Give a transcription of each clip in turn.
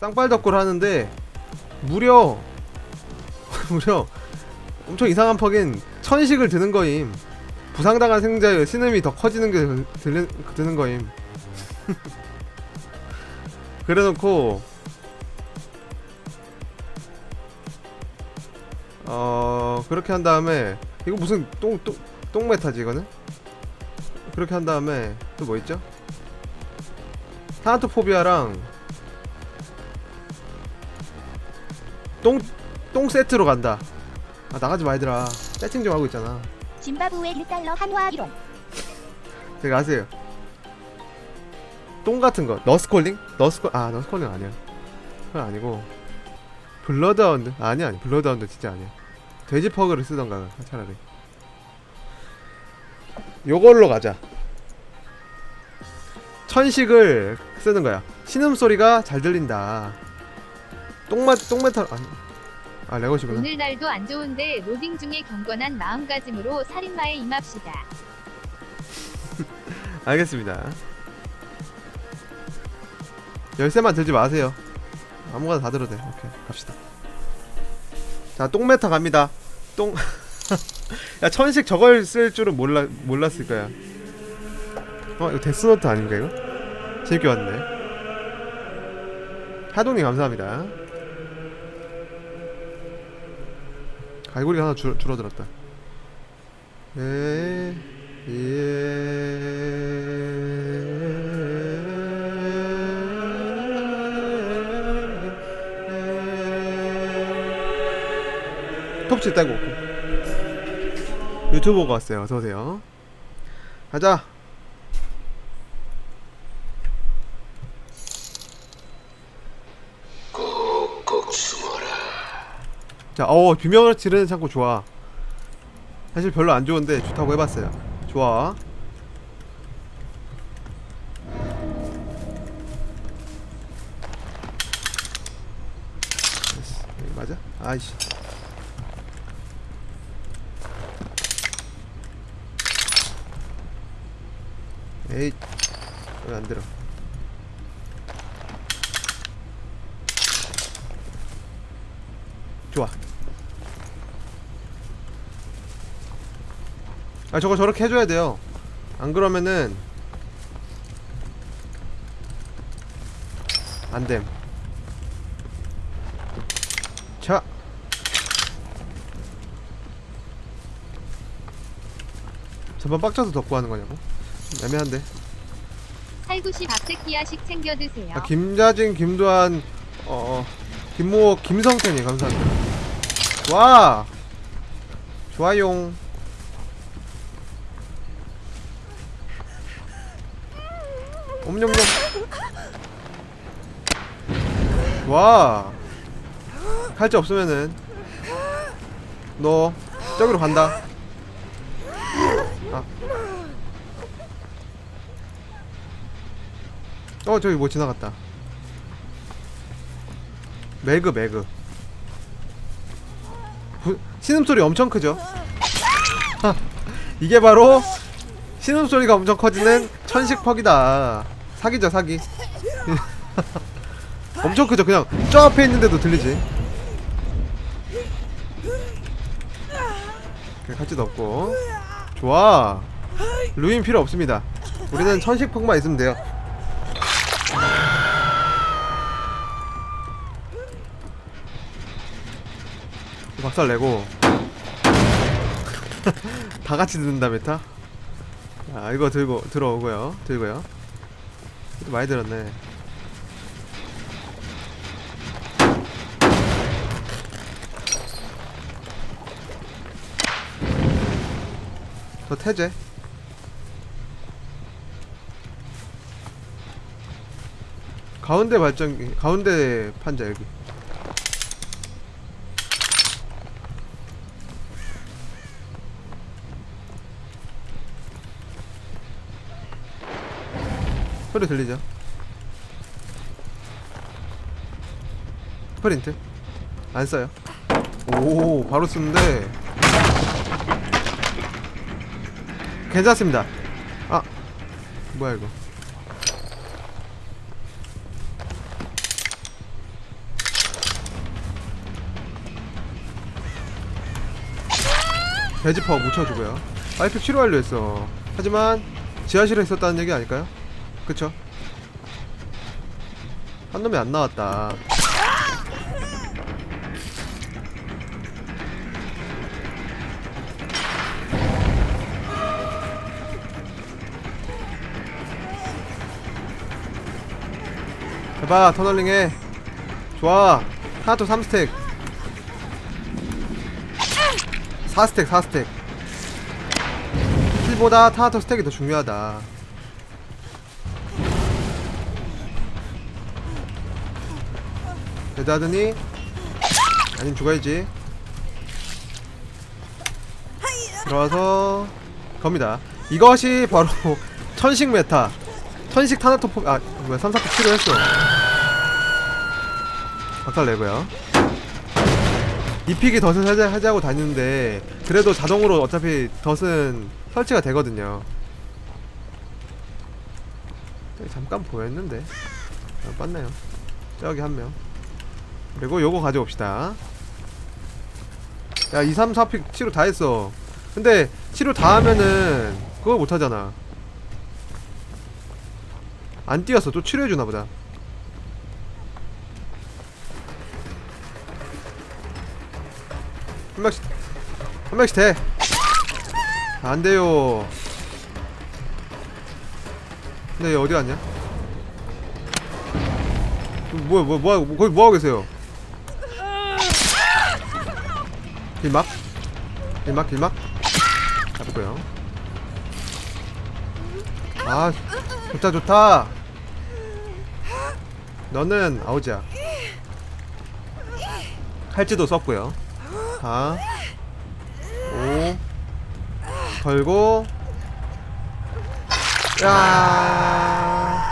쌍발덕굴 하는데 무려 무려 엄청 이상한 퍽인 천식을 드는 거임. 부상당한 생자의 신음이 더 커지는 게 들리, 드는 거임. 그래놓고 어 그렇게 한 다음에 이거 무슨 똥 똥 똥메타지 이거는 그렇게 한 다음에 또 뭐 있죠 타나토포비아랑 똥, 똥 세트로 간다. 아, 나가지 마, 얘들아. 세팅 좀 하고 있잖아. 짐바브웨 1달러 한화 1원 제가 아세요. 똥 같은 거. 너스콜링? 너스콜, 아, 너스콜링 아니야. 그건 아니고. 블러드하운드? 아니, 아니. 블러드하운드 진짜 아니야. 돼지 퍼그를 쓰던가, 차라리. 요걸로 가자. 천식을 쓰는 거야. 신음소리가 잘 들린다. 똥맛, 똥메탈, 아니. 아, 레고시구나. 오늘 날도 안 좋은데 로딩 중에 경건한 마음가짐으로 살인마에 임합시다. 알겠습니다. 열쇠만 들지 마세요. 아무거나 다 들어도 돼. 오케이, 갑시다. 자, 똥메타 갑니다. 똥. 야, 천식 저걸 쓸 줄은 몰라 몰랐을 거야. 어, 이거 데스노트 아닌가 이거? 재밌게 봤네. 하동님 감사합니다. 갈고리가 하나 줄, 줄어들었다. 예. 예. 톱치 따고 유튜브 보고 왔어요. 어서 오세요. 가자. 자, 어 비명을 지르는 창고 좋아. 사실 별로 안 좋은데 좋다고 해봤어요. 좋아. 맞아? 아이씨. 에이, 왜 안 들어? 좋아. 아 저거 저렇게 해줘야 돼요. 안 그러면은 안됨. 자. 저번 빡쳐서 덮고 하는 거냐고? 좀 애매한데. 살구시 박새끼야식 챙겨 드세요. 아, 김자진 김도한 어 김모 김성태님 감사합니다. 와! 좋아용. 옴뇸뇸 와! 칼자 없으면은 너 저기로 간다 아. 어 저기 뭐 지나갔다. 매그 매그. 부, 신음소리 엄청 크죠? 이게 바로 신음소리가 엄청 커지는 천식퍽이다. 사기죠 사기. 엄청 크죠? 그냥 저 앞에 있는데도 들리지? 칼지도 없고. 좋아. 루인 필요 없습니다. 우리는 천식퍽만 있으면 돼요 박살 내고. 다 같이 듣는다 메타? 아 이거 들고 들어오고요. 들고요. 또 많이 들었네. 저 태제? 가운데 발전기 가운데 판자 여기 소리 들리죠? 프린트 안 써요. 오 바로 쓰는데 괜찮습니다. 아 뭐야 이거 돼지퍼 묻혀주고요 파이프 치료 완료했어 하지만 지하실에 있었다는 얘기 아닐까요? 그쵸? 한 놈이 안 나왔다. 해봐 터널링해. 좋아. 하나도 3스택. 4스택 4스택. 킬보다 타나토 스택이 더 중요하다 대다드니? 아님 죽어야지. 들어와서 겁니다. 이것이 바로 천식 메타. 천식 타나토 포.. 아 뭐야 3, 4표 치료했어. 박살 내고요. 이픽이 덫을 해제하고 다니는데 그래도 자동으로 어차피 덫은 설치가 되거든요. 저기 잠깐 보였는데. 아, 빤네요. 저기 한명 그리고 요거 가져옵시다 야 2, 3, 4픽 치료 다 했어 근데 치료 다 하면은 그거 못하잖아 안 뛰었어 또 치료해주나 보다 한 명씩 한 명씩 돼. 안 돼요. 근데 얘 어디 갔냐? 뭐야 뭐야 뭐야 거기 뭐 하고 계세요? 길막 길막 길막 잡고요. 아 좋다 좋다. 너는 아우지야. 칼지도 썼고요. 자, 오, 걸고, 야.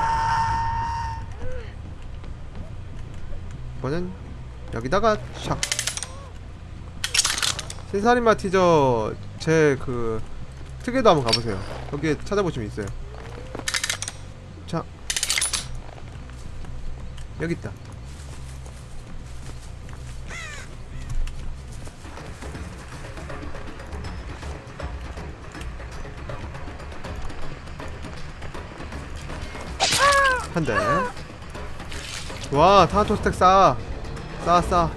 이번엔 여기다가 샥. 신살인마 티저 제 그 특이도 한번 가보세요. 여기에 찾아보시면 있어요. 자, 여기 있다. 한 대. 와, 타나토 스택 싸. 싸, 싸.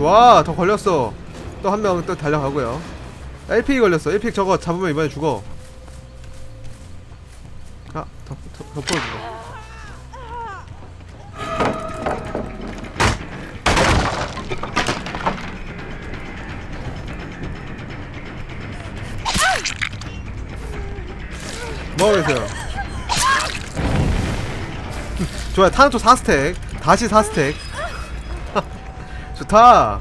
좋아, 더 걸렸어. 또 한 명 또 달려가고요. LP 걸렸어. LP 저거 잡으면 이번에 죽어. 아, 덮, 덮, 덮어주고. 뭐하고 계세요? 좋아요 타나토 4스택 다시 4스택 좋다.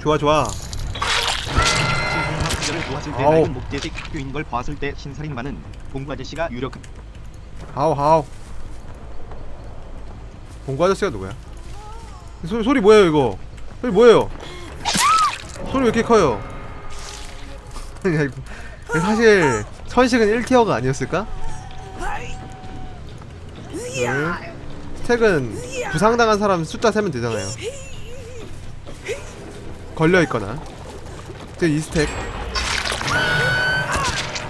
좋아 좋아. 학교를 도와줄 때 아우. 낡은 목재식 학교인 걸 봤을 때 신살인마는 봉구 아저씨가 유력. 하우 하우 봉구 아저씨가 누구야? 소, 소리 뭐예요 이거? 소리 뭐예요? 소리 왜 이렇게 커요? 야, 이거 사실 천식은 1티어가 아니었을까? 둘 스택은 부상당한 사람 숫자 세면 되잖아요 걸려있거나 이제 2스택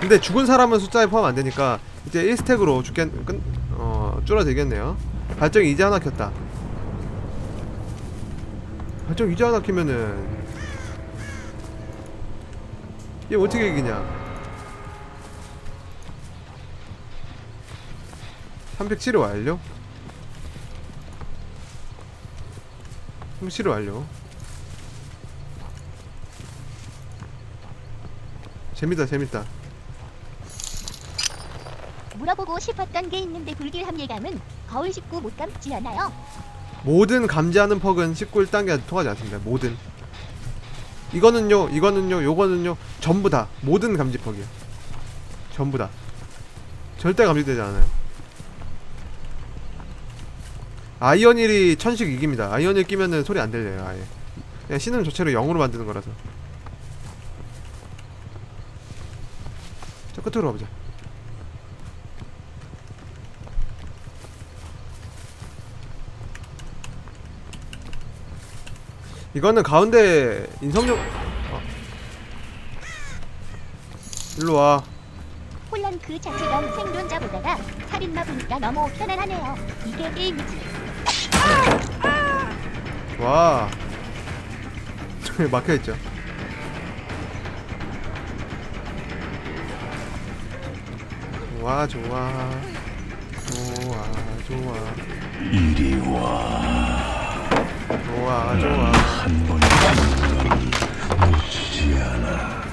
근데 죽은 사람은 숫자에 포함 안 되니까 이제 1스택으로 죽겠 끝, 어 줄어들겠네요. 발정 이제 하나 켰다. 발정 이제 하나 키면은 얘 어떻게 이기냐? 307호 완료. 307호 완료. 재밌다 재밌다. 물어보고 싶었던 게 있는데 불길함 예감은 거울 씹고 못 감지 않아요. 모든 감지하는 퍽은 19일단계 통하지 않습니다. 모든. 이거는요, 이거는요, 요거는요, 전부 다 모든 감지 퍽이요. 전부 다. 절대 감지되지 않아요. 아이언일이 천식 이깁니다. 아이언일 끼면은 소리 안 들려요. 아예. 그냥 신음 자체로 0으로 만드는 거라서. 저 끝으로 가보자. 이거는 가운데 인성력 어. 일로 와. 혼란 그 자체가 생존자보다가 살인마 보니까 너무 편안하네요. 이게 게임이지. 와. 저기 막혀 있죠. 좋아 좋아 좋아 좋아 이리 와. 좋아 좋아 한 번쯤은 놓치지 않아.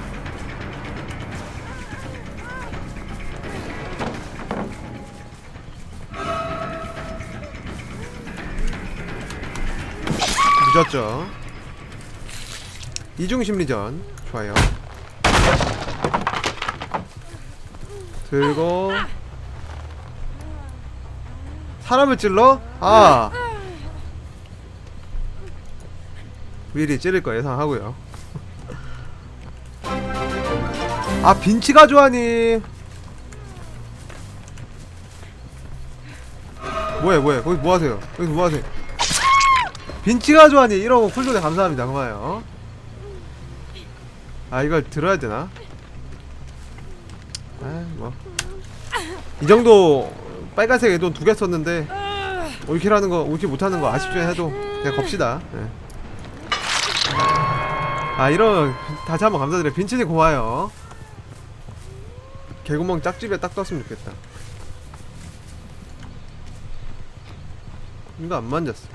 늦었죠. 이중 심리전 좋아요. 들고 사람을 찔러? 아 미리 찌를 거 예상하고요. 아 빈치가 좋아니. 뭐해 뭐해 거기 뭐 하세요? 거기 뭐 하세요? 빈치가 좋아니 이러고 쿨존에 감사합니다. 고마워요. 아 이걸 들어야 되나? 아뭐이 정도 빨간색 애돈 두 개 썼는데 올킬하는 거 올킬 못하는 거 아쉽죠 해도. 그냥 겁시다. 예. 아 이런 다시 한번 감사드려요. 빈치님 고마워요. 개구멍 짝집에 딱 떴으면 좋겠다. 이거 안 만졌어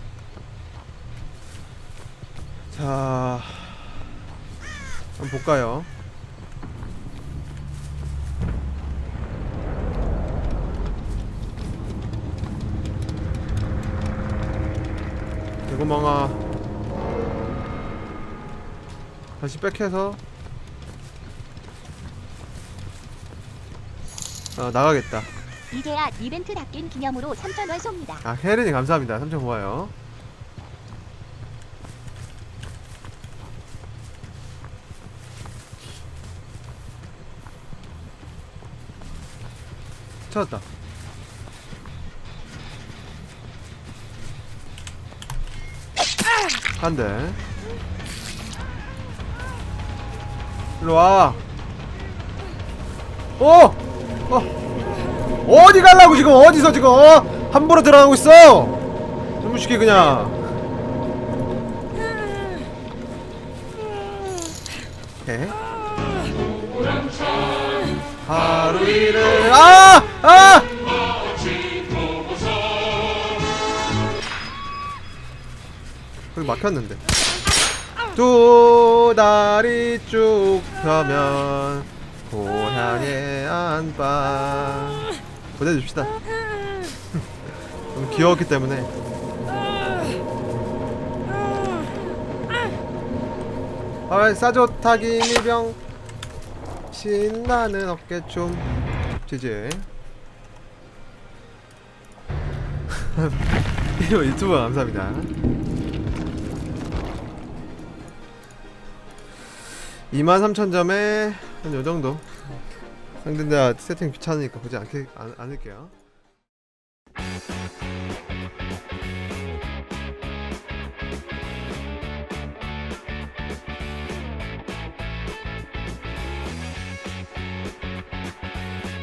자, 한번 볼까요? 대구멍아. 다시 백해서. 아 나가겠다. 이제야 이벤트 닫긴 기념으로 3,000원 쏩니다. 아 혜린이 감사합니다. 3천 고마워요 찾았다 한대 일로와 오! 어! 어디 갈라고 지금 어디서 지금 어? 함부로 들어가고 있어 전무시키 그냥 에? 하루 일을 아! 아! 거기 막혔는데. 두 다리 쭉 펴면 고향의 안방 보내줍시다. 너무 귀여웠기 때문에. 아 싸줘 타기 미병. 신나는 어깨춤. 지지 이거 유튜브 감사합니다. 23,000점에 한 요정도. 상대자 세팅 귀찮으니까 보지 않게, 안, 않을게요